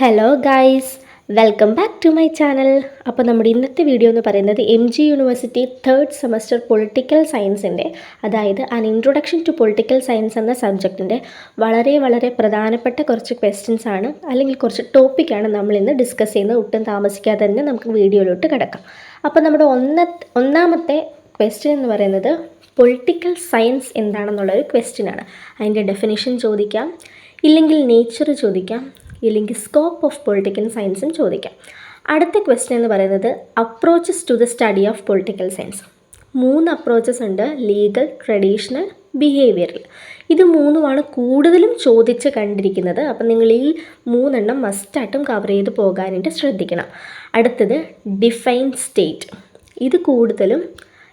Hello guys welcome back to my channel അപ്പോൾ നമ്മുടെ ഇന്നത്തെ വീഡിയോ എന്ന് പറയുന്നത് M G university third semester political സയൻസിന്റെ അതായത് അൻ ഇൻട്രൊഡക്ഷൻ ടു പൊളിറ്റിക്കൽ സയൻസ് എന്ന സബ്ജക്റ്റിന്റെ വളരെ വളരെ പ്രധാനപ്പെട്ട കുറച്ച് ക്വസ്റ്റ്യൻസ് ആണ്. അല്ലെങ്കിൽ കുറച്ച് ടോപ്പിക്കാണ് നമ്മൾ ഇന്ന് ഡിസ്കസ് ചെയ്യുന്നത്. ഒട്ടും താമസിക്കാതെ തന്നെ നമുക്ക് വീഡിയോയിലോട്ട് കിടക്കാം. അപ്പോൾ നമ്മുടെ ഒന്ന ഒന്നാമത്തെ ക്വസ്റ്റ്യൻ എന്ന് പറയുന്നത് പൊളിറ്റിക്കൽ സയൻസ് എന്താണെന്നുള്ളൊരു ക്വസ്റ്റ്യനാണ് അതിന്റെ ഡെഫിനിഷൻ ചോദിക്കാം. ഇല്ലെങ്കിൽ നേച്ചർ ചോദിക്കാം. ഇല്ലെങ്കിൽ സ്കോപ്പ് ഓഫ് പൊളിറ്റിക്കൽ സയൻസും ചോദിക്കാം. അടുത്ത ക്വസ്റ്റ്യൻ എന്ന് പറയുന്നത് approaches to the study of political science മൂന്ന് അപ്രോച്ചസ് ഉണ്ട് ലീഗൽ ട്രഡീഷണൽ ബിഹേവിയറൽ ഇത് മൂന്നുമാണ് കൂടുതലും ചോദിച്ച് കണ്ടിരിക്കുന്നത്. അപ്പം നിങ്ങൾ ഈ മൂന്നെണ്ണം മസ്റ്റായിട്ടും കവർ ചെയ്ത് പോകാനായിട്ട് ശ്രദ്ധിക്കണം. അടുത്തത് ഡിഫൈൻ സ്റ്റേറ്റ് ഇത് കൂടുതലും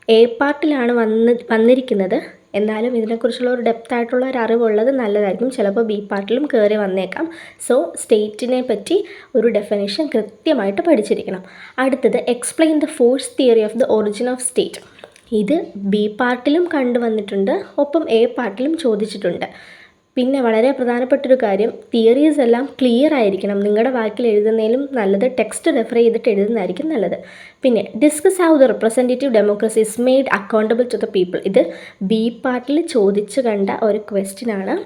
എ പാർട്ടിലാണ് വന്ന് വന്നിരിക്കുന്നത് എന്നാലും ഇതിനെക്കുറിച്ചുള്ള ഒരു ഡെപ്ത് ആയിട്ടുള്ള ഒരു അറിവുള്ളത് നല്ലതായിരിക്കും. ചിലപ്പോൾ ബി പാർട്ടിലും കയറി വന്നേക്കാം. സോ സ്റ്റേറ്റിനെ പറ്റി ഒരു ഡെഫിനേഷൻ കൃത്യമായിട്ട് പഠിച്ചിരിക്കണം. അടുത്തത് explain the force theory of the origin of state ഇത് ബി പാർട്ടിലും കണ്ടുവന്നിട്ടുണ്ട്. ഒപ്പം എ പാർട്ടിലും ചോദിച്ചിട്ടുണ്ട്. പിന്നെ വളരെ പ്രധാനപ്പെട്ടൊരു കാര്യം തിയറീസ് എല്ലാം ക്ലിയർ ആയിരിക്കണം. നിങ്ങളുടെ വാക്കിൽ എഴുതുന്നതിലും നല്ലത് ടെക്സ്റ്റ് റെഫർ ചെയ്തിട്ട് എഴുതുന്നതായിരിക്കും നല്ലത്. പിന്നെ discuss how the representative democracy is made accountable to the people ഇത് ബി പാർട്ടിൽ ചോദിച്ചു കണ്ട ഒരു ക്വസ്റ്റ്യൻ ആണ്.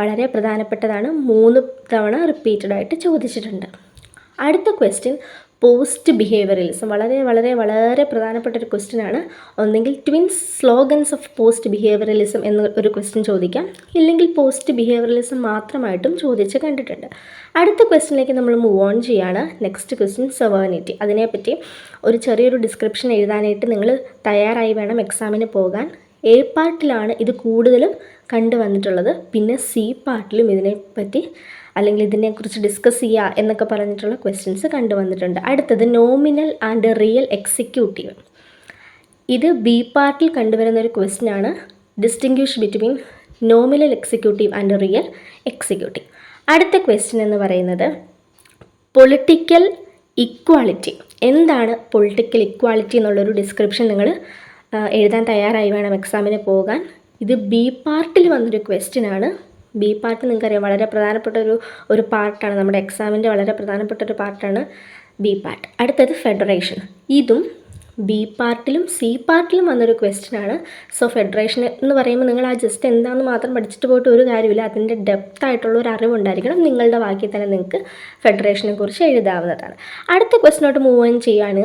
വളരെ പ്രധാനപ്പെട്ടതാണ്. മൂന്ന് തവണ റിപ്പീറ്റഡായിട്ട് ചോദിച്ചിട്ടുണ്ട്. അടുത്ത ക്വസ്റ്റ്യൻ പോസ്റ്റ് ബിഹേവിയറലിസം വളരെ വളരെ വളരെ പ്രധാനപ്പെട്ട ഒരു ക്വസ്റ്റ്യൻ ആണ്. ഒന്നെങ്കിൽ twins slogans of post behaviouralism എന്ന ഒരു ക്വസ്റ്റ്യൻ ചോദിക്കാം. ഇല്ലെങ്കിൽ പോസ്റ്റ് ബിഹേവിയറലിസം മാത്രമായിട്ടും ചോദിച്ച് കണ്ടിട്ടുണ്ട്. അടുത്ത ക്വസ്റ്റ്യനിലേക്ക് നമ്മൾ മൂവ് ഓൺ ചെയ്യാണ്. നെക്സ്റ്റ് ക്വസ്റ്റ്യൻ സെവേണിറ്റി അതിനെപ്പറ്റി ഒരു ചെറിയൊരു ഡിസ്ക്രിപ്ഷൻ എഴുതാനായിട്ട് നിങ്ങൾ തയ്യാറായി വേണം എക്സാമിന് പോകാൻ. എ പാർട്ടിലാണ് ഇത് കൂടുതലും കണ്ടുവന്നിട്ടുള്ളത്. പിന്നെ സി പാർട്ടിലും ഇതിനെപ്പറ്റി അല്ലെങ്കിൽ ഇതിനെക്കുറിച്ച് ഡിസ്കസ് ചെയ്യുക എന്നൊക്കെ പറഞ്ഞിട്ടുള്ള ക്വസ്റ്റ്യൻസ് കണ്ടുവന്നിട്ടുണ്ട്. അടുത്തത് നോമിനൽ ആൻഡ് റിയൽ എക്സിക്യൂട്ടീവ് ഇത് ബി പാർട്ടിൽ കണ്ടുവരുന്ന ഒരു ക്വസ്റ്റ്യൻ ആണ്. Distinguish between nominal executive and real executive അടുത്ത ക്വസ്റ്റ്യൻ എന്ന് പറയുന്നത് പൊളിറ്റിക്കൽ ഇക്വാളിറ്റി എന്താണ് പൊളിറ്റിക്കൽ ഇക്വാളിറ്റി എന്നുള്ളൊരു ഡിസ്ക്രിപ്ഷൻ നിങ്ങൾ എഴുതാൻ തയ്യാറായി വേണം എക്സാമിന് പോകാൻ. ഇത് ബി പാർട്ടിൽ വന്നൊരു ക്വസ്റ്റ്യനാണ് ബി പാർട്ട് നിങ്ങൾക്കറിയാം വളരെ പ്രധാനപ്പെട്ട ഒരു ഒരു പാർട്ടാണ് നമ്മുടെ എക്സാമിന്റെ വളരെ പ്രധാനപ്പെട്ട ഒരു പാർട്ടാണ് ബി പാർട്ട് അടുത്തത് ഫെഡറേഷൻ ഇതും ബി പാർട്ടിലും സി പാർട്ടിലും വന്നൊരു ക്വസ്റ്റ്യനാണ് സോ ഫെഡറേഷൻ എന്ന് പറയുമ്പോൾ നിങ്ങൾ ആ ജസ്റ്റ് എന്താണെന്ന് മാത്രം പഠിച്ചിട്ട് പോയിട്ട് ഒരു കാര്യമില്ല. അതിന്റെ ഡെപ്ത് ആയിട്ടുള്ള ഒരു അറിവുണ്ടായിരിക്കണം. നിങ്ങളുടെ വാക്കിൽ തന്നെ നിങ്ങൾക്ക് ഫെഡറേഷനെ കുറിച്ച് എഴുതാവുന്നതാണ്. അടുത്ത ക്വസ്റ്റിനോട്ട് മൂവ് ഓൺ ചെയ്യുകയാണ്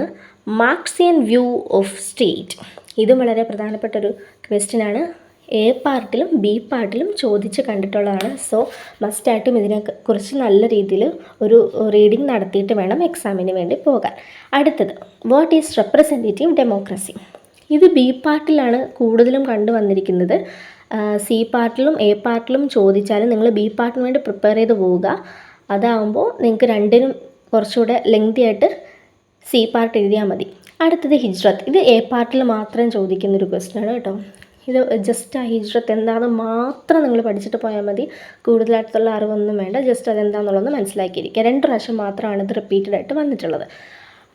മാർക്സിയൻ വ്യൂ ഓഫ് സ്റ്റേറ്റ് ഇതും വളരെ പ്രധാനപ്പെട്ട ഒരു ക്വസ്റ്റ്യൻ ആണ്. എ പാർട്ടിലും ബി പാർട്ടിലും ചോദിച്ച് കണ്ടിട്ടുള്ളതാണ്. സോ മസ്റ്റായിട്ടും ഇതിനെ കുറിച്ച് നല്ല രീതിയിൽ ഒരു റീഡിംഗ് നടത്തിയിട്ട് വേണം എക്സാമിന് വേണ്ടി പോകാൻ. അടുത്തത് വാട്ട് ഈസ് റെപ്രസെന്റേറ്റീവ് ഡെമോക്രസി ഇത് ബി പാർട്ടിലാണ് കൂടുതലും കണ്ടുവന്നിരിക്കുന്നത്. സി പാർട്ടിലും എ പാർട്ടിലും ചോദിച്ചാലും നിങ്ങൾ ബി പാർട്ടിന് വേണ്ടി പ്രിപ്പയർ ചെയ്ത് പോവുക. അതാവുമ്പോൾ നിങ്ങൾക്ക് രണ്ടിനും കുറച്ചുകൂടെ ലെങ്തി ആയിട്ട് സി പാർട്ട് എഴുതിയാൽ മതി. അടുത്തത് ഹിജ്രത്ത് ഇത് എ പാർട്ടിൽ മാത്രം ചോദിക്കുന്ന ഒരു ക്വസ്റ്റ്യൻ ആണ് കേട്ടോ. ഇത് ജസ്റ്റ് ആ ഹിജ്രത്ത് എന്താണെന്ന് മാത്രം നിങ്ങൾ പഠിച്ചിട്ട് പോയാൽ മതി. കൂടുതലായിട്ടുള്ള അറിവൊന്നും വേണ്ട. ജസ്റ്റ് അതെന്താണെന്നുള്ളത് മനസ്സിലാക്കിയിരിക്കുക. രണ്ട് പ്രാവശ്യം മാത്രമാണ് ഇത് റിപ്പീറ്റഡ് ആയിട്ട് വന്നിട്ടുള്ളത്.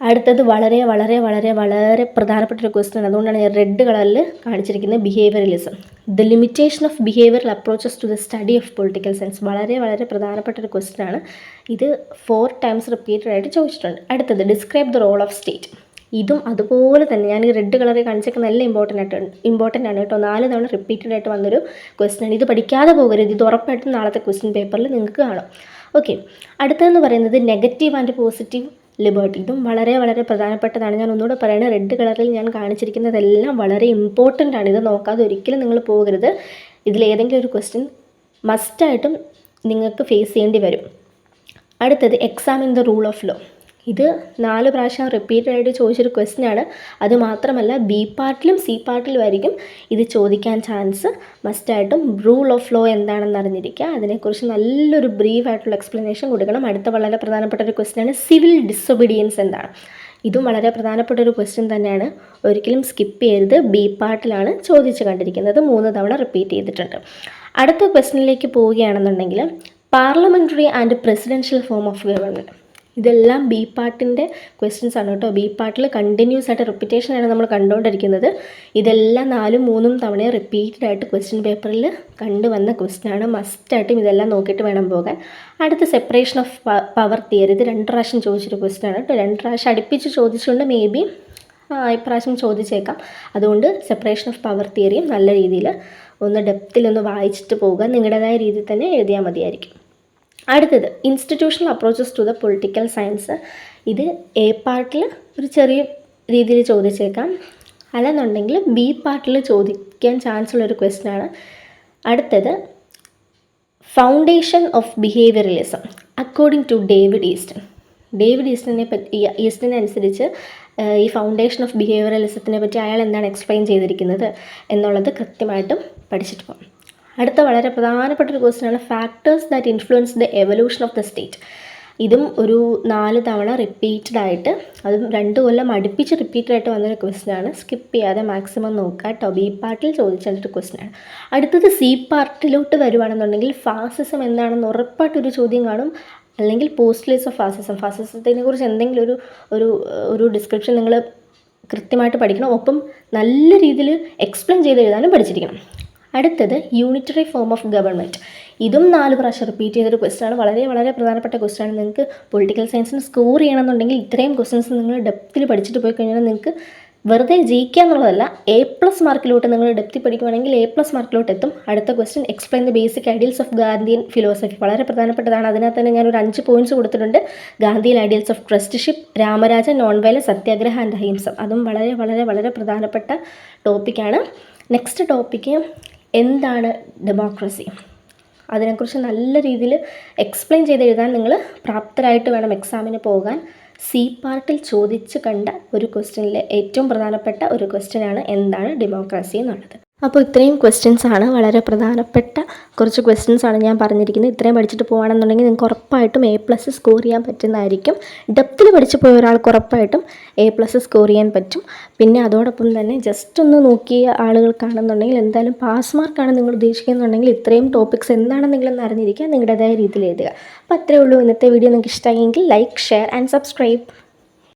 അടുത്തത് വളരെ വളരെ വളരെ വളരെ പ്രധാനപ്പെട്ട ഒരു ക്വസ്റ്റ്യൻ അതുകൊണ്ടാണ് ഞാൻ റെഡ് കളറിൽ കാണിച്ചിരിക്കുന്നത് behaviouralism the limitation of behavioural approaches to the study of political science വളരെ വളരെ പ്രധാനപ്പെട്ട ഒരു ക്വസ്റ്റ്യൻ ആണ്. ഇത് ഫോർ ടൈംസ് റിപ്പീറ്റഡ് ആയിട്ട് ചോദിച്ചിട്ടുണ്ട്. അടുത്തത് describe the role of state ഇതും അതുപോലെ തന്നെ ഞാൻ ഈ റെഡ് കളറിൽ കാണിച്ചൊക്കെ നല്ല ഇമ്പോർട്ടന്റ് ആയിട്ട് ഇമ്പോർട്ടന്റ് ആണ് കേട്ടോ. നാല് തവണ റിപ്പീറ്റഡ് ആയിട്ട് വന്നൊരു ക്വസ്റ്റ്യൻ ആണ്. ഇത് പഠിക്കാതെ പോകരുത്. ഇത് ഉറപ്പായിട്ടും നാളത്തെ ക്വസ്റ്റ്യൻ പേപ്പറിൽ നിങ്ങൾക്ക് കാണാം. ഓക്കെ അടുത്തതെന്ന് പറയുന്നത് നെഗറ്റീവ് ആൻഡ് പോസിറ്റീവ് ലിബർട്ടി ഇതും വളരെ വളരെ പ്രധാനപ്പെട്ടതാണ്. ഞാൻ ഒന്നുകൂടെ പറയുന്നത് റെഡ് കളറിൽ ഞാൻ കാണിച്ചിരിക്കുന്നതെല്ലാം വളരെ ഇമ്പോർട്ടന്റ് ആണ്. ഇത് നോക്കാതെ ഒരിക്കലും നിങ്ങൾ പോകരുത്. ഇതിലേതെങ്കിലും ഒരു ക്വസ്റ്റ്യൻ മസ്റ്റായിട്ടും നിങ്ങൾക്ക് ഫേസ് ചെയ്യേണ്ടി വരും. അടുത്തത് examine the rule of law ഇത് നാല് പ്രാവശ്യം റിപ്പീറ്റഡ് ആയിട്ട് ചോദിച്ചൊരു ക്വസ്റ്റ്യൻ ആണ്. അത് മാത്രമല്ല ബി പാർട്ടിലും സി പാർട്ടിലും ആയിരിക്കും ഇത് ചോദിക്കാൻ ചാൻസ് മസ്റ്റായിട്ടും റൂൾ ഓഫ് ലോ എന്താണെന്ന് അറിഞ്ഞിരിക്കുക. അതിനെക്കുറിച്ച് നല്ലൊരു ബ്രീഫ് ആയിട്ടുള്ള എക്സ്പ്ലനേഷൻ കൊടുക്കണം. അടുത്ത വളരെ പ്രധാനപ്പെട്ട ഒരു ക്വസ്റ്റ്യൻ ആണ് സിവിൽ ഡിസൊബീഡിയൻസ് എന്താണ്? ഇതും വളരെ പ്രധാനപ്പെട്ട ഒരു ക്വസ്റ്റ്യൻ തന്നെയാണ്. ഒരിക്കലും സ്കിപ്പ് ചെയ്യരുത്. ബി പാർട്ടിലാണ് ചോദിച്ചു കണ്ടിരിക്കുന്നത്. മൂന്ന് തവണ റിപ്പീറ്റ് ചെയ്തിട്ടുണ്ട്. അടുത്ത ക്വസ്റ്റ്യനിലേക്ക് പോവുകയാണെന്നുണ്ടെങ്കിൽ parliamentary and presidential form of government ഇതെല്ലാം ബി പാർട്ടിന്റെ ക്വസ്റ്റ്യൻസ് ആണ് കേട്ടോ. ബി പാർട്ടിൽ കണ്ടിന്യൂസ് ആയിട്ട് റിപ്പീറ്റേഷൻ ആണ് നമ്മൾ കണ്ടുകൊണ്ടിരിക്കുന്നത്. ഇതെല്ലാം നാലും മൂന്നും തവണ റിപ്പീറ്റഡ് ആയിട്ട് ക്വസ്റ്റ്യൻ പേപ്പറിൽ കണ്ടുവന്ന ക്വസ്റ്റ്യൻ ആണ്. മസ്റ്റായിട്ടും ഇതെല്ലാം നോക്കിയിട്ട് വേണം പോകാൻ. അടുത്ത സെപ്പറേഷൻ ഓഫ് പവർ തിയറി ഇത് രണ്ട് പ്രാവശ്യം ചോദിച്ചൊരു ക്വസ്റ്റ്യൻ ആണ് കേട്ടോ. രണ്ട് പ്രാവശ്യം അടുപ്പിച്ച് ചോദിച്ചുകൊണ്ട് മേ ബി ഇപ്രാവശ്യം ചോദിച്ചേക്കാം. അതുകൊണ്ട് സെപ്പറേഷൻ ഓഫ് പവർ തിയറിയും നല്ല രീതിയിൽ ഒന്ന് ഡെപ്തിലൊന്ന് വായിച്ചിട്ട് പോകുക നിങ്ങളുടേതായ രീതിയിൽ തന്നെ എഴുതിയാൽ മതിയായിരിക്കും. അടുത്തത് institutional approaches to the political science ഇത് എ പാർട്ടിൽ ഒരു ചെറിയ രീതിയിൽ ചോദിച്ചേക്കാം. അല്ലെന്നുണ്ടെങ്കിൽ ബി പാർട്ടിൽ ചോദിക്കാൻ ചാൻസ് ഉള്ളൊരു ക്വസ്റ്റ്യൻ ആണ്. അടുത്തത് foundation of behaviouralism according to David Easton David ഈസ്റ്റനെ പറ്റി ഈസ്റ്റനെ അനുസരിച്ച് ഈ ഫൗണ്ടേഷൻ ഓഫ് ബിഹേവിയറലിസത്തിനെ പറ്റി അയാൾ എന്താണ് എക്സ്പ്ലെയിൻ ചെയ്തിരിക്കുന്നത് എന്നുള്ളത് കൃത്യമായിട്ടും പഠിച്ചിട്ട് പോകാം. അടുത്ത വളരെ പ്രധാനപ്പെട്ട ഒരു ക്വസ്റ്റ്യനാണ് factors that influence the evolution of the state ഇതും ഒരു നാല് തവണ റിപ്പീറ്റഡ് ആയിട്ട് അതും രണ്ട് കൊല്ലം അടുപ്പിച്ച് റിപ്പീറ്റഡ് ആയിട്ട് വന്നൊരു ക്വസ്റ്റ്യൻ ആണ്. സ്കിപ്പ് ചെയ്യാതെ മാക്സിമം നോക്കുക. കേട്ടോ ബി പാർട്ടിൽ ചോദിച്ചിട്ടൊരു ക്വസ്റ്റ്യൻ ആണ്. അടുത്തത് സി പാർട്ടിലോട്ട് വരുവാണെന്നുണ്ടെങ്കിൽ ഫാസിസം എന്താണെന്ന് ഉറപ്പായിട്ടൊരു ചോദ്യം കാണും. അല്ലെങ്കിൽ പോസ്റ്റ്ലേസ് ഓഫ് ഫാസിസം ഫാസിസത്തിനെ കുറിച്ച് എന്തെങ്കിലും ഒരു ഒരു ഒരു ഡിസ്ക്രിപ്ഷൻ നിങ്ങൾ കൃത്യമായിട്ട് പഠിക്കണം. ഒപ്പം നല്ല രീതിയിൽ എക്സ്പ്ലെയിൻ ചെയ്ത് എഴുതാനും പഠിച്ചിരിക്കണം. അടുത്തത് യൂണിറ്ററി ഫോം ഓഫ് ഗവൺമെന്റ് ഇതും നാല് പ്രാവശ്യം റിപ്പീറ്റ് ചെയ്തൊരു ആണ്. വളരെ വളരെ പ്രധാനപ്പെട്ട ആണ്. നിങ്ങൾക്ക് പൊളിറ്റിക്കൽ സയൻസിന് സ്കോർ ചെയ്യണമെന്നുണ്ടെങ്കിൽ ഇത്രയും ക്വസ്റ്റ്യൻസ് നിങ്ങൾ ഡെപ്തിൽ പഠിച്ചിട്ട് പോയി കഴിഞ്ഞാൽ നിങ്ങൾക്ക് വെറുതെ ജയിക്കുക എന്നുള്ളതല്ല എ പ്ലസ് മാർക്കിലോട്ട് നിങ്ങൾ ഡെപ്തി പഠിക്കുകയാണെങ്കിൽ എ പ്ലസ് മാർക്കിലോട്ട് എത്തും. അടുത്ത question explain the basic ideals of Gandhian philosophy വളരെ പ്രധാനപ്പെട്ടതാണ്. അതിനകത്ത് തന്നെ ഒരു അഞ്ച് പോയിന്റ്സ് കൊടുത്തിട്ടുണ്ട്. Gandhian ideals of trusteeship Ramarajya non violence satyagraha and അഹിംസം. അതും വളരെ വളരെ വളരെ പ്രധാനപ്പെട്ട ടോപ്പിക്കാണ് നെക്സ്റ്റ് ടോപ്പിക്ക് എന്താണ് ഡെമോക്രസി അതിനെക്കുറിച്ച് നല്ല രീതിയിൽ എക്സ്പ്ലെയിൻ ചെയ്ത് എഴുതാൻ നിങ്ങൾ പ്രാപ്തരായിട്ട് വേണം എക്സാമിന് പോകാൻ. സി പാർട്ടിൽ ചോദിച്ചു കണ്ട ഒരു ക്വസ്റ്റ്യനിലെ ഏറ്റവും പ്രധാനപ്പെട്ട ഒരു ക്വസ്റ്റ്യനാണ് എന്താണ് ഡെമോക്രസി എന്നുള്ളത്. അപ്പോൾ ഇത്രയും ക്വസ്റ്റ്യൻസ് ആണ് വളരെ പ്രധാനപ്പെട്ട കുറച്ച് ക്വസ്റ്റ്യൻസ് ആണ് ഞാൻ പറഞ്ഞിരിക്കുന്നത്. ഇത്രയും പഠിച്ചിട്ട് പോകുകയാണെന്നുണ്ടെങ്കിൽ നിങ്ങൾക്ക് ഉറപ്പായിട്ടും എ പ്ലസ് സ്കോർ ചെയ്യാൻ പറ്റുന്നതായിരിക്കും. ഡെപ്തിൽ പഠിച്ചു പോയ ഒരാൾക്ക് ഉറപ്പായിട്ടും എ പ്ലസ് സ്കോർ ചെയ്യാൻ പറ്റും. പിന്നെ അതോടൊപ്പം തന്നെ ജസ്റ്റ് ഒന്ന് നോക്കിയ ആളുകൾക്കാണെന്നുണ്ടെങ്കിൽ എന്തായാലും പാസ് മാർക്കാണ് നിങ്ങൾ ഉദ്ദേശിക്കുന്നുണ്ടെങ്കിൽ ഇത്രയും ടോപ്പിക്സ് എന്താണെന്ന് നിങ്ങളൊന്ന് അറിഞ്ഞിരിക്കുക നിങ്ങളുടേതായ രീതിയിൽ എഴുതുക. അപ്പോൾ അത്രയേ ഉള്ളൂ ഇന്നത്തെ വീഡിയോ നിങ്ങൾക്ക് ഇഷ്ടമായെങ്കിൽ ലൈക്ക് ഷെയർ ആൻഡ് സബ്സ്ക്രൈബ്